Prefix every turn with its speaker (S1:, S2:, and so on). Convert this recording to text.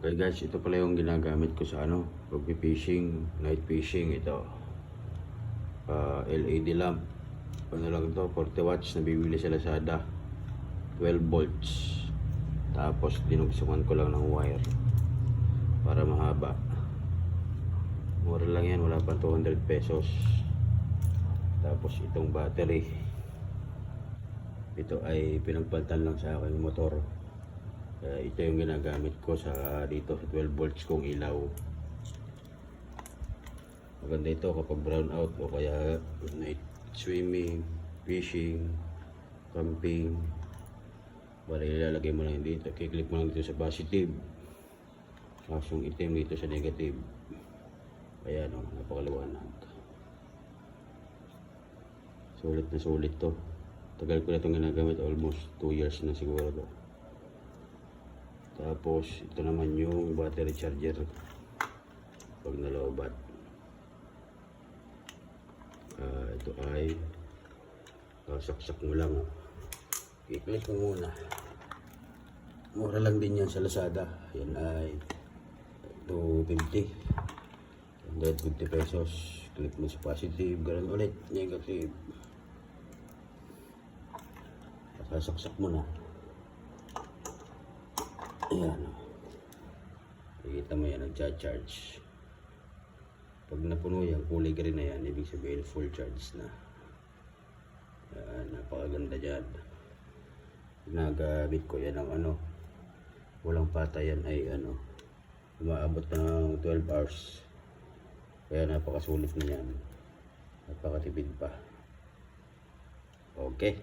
S1: Okay guys, ito pala yung ginagamit ko sa ano, pag-fishing, night fishing, ito. Ah, LED lamp. Ano lang to, 40 watts, nabibili sa Lazada. 12 volts. Tapos dinugsungan ko lang ng wire para mahaba. Mura lang yan, wala pa 200 pesos. Tapos itong battery. Ito ay pinagpaltan lang sa aking motor. Kaya ito yung ginagamit ko sa dito sa 12 volts kong ilaw. Maganda ito kapag brown out o kaya night swimming, fishing, camping. Bala ilalagay mo lang dito. Kiklik mo lang dito sa positive. Tapos yung itim dito sa negative. Ayan o, napakaliwanag. Sulit na sulit to. Tagal ko na itong ginagamit. Almost 2 years na siguro to. Tapos, ito naman yung battery charger. Pag nalobat. Ah, ito ay saksak mo lang. oh. I-click mo muna. Mura lang din yan sa Lazada. Yan ay 250. 150 pesos. Click mo sa positive. Ganun ulit. Negative. Sasaksak mo na. Ayan. Nakikita mo yan, nagcha-charge. Pag napuno yan, kulay green na yan, ibig sabihin full charge na. Yan, napakaganda dyan. Ginagamit ko yan ng ano, walang patayan ay ano, umaabot ng 12 hours. Kaya napakasulit na yan. Napakatipid pa. Okay.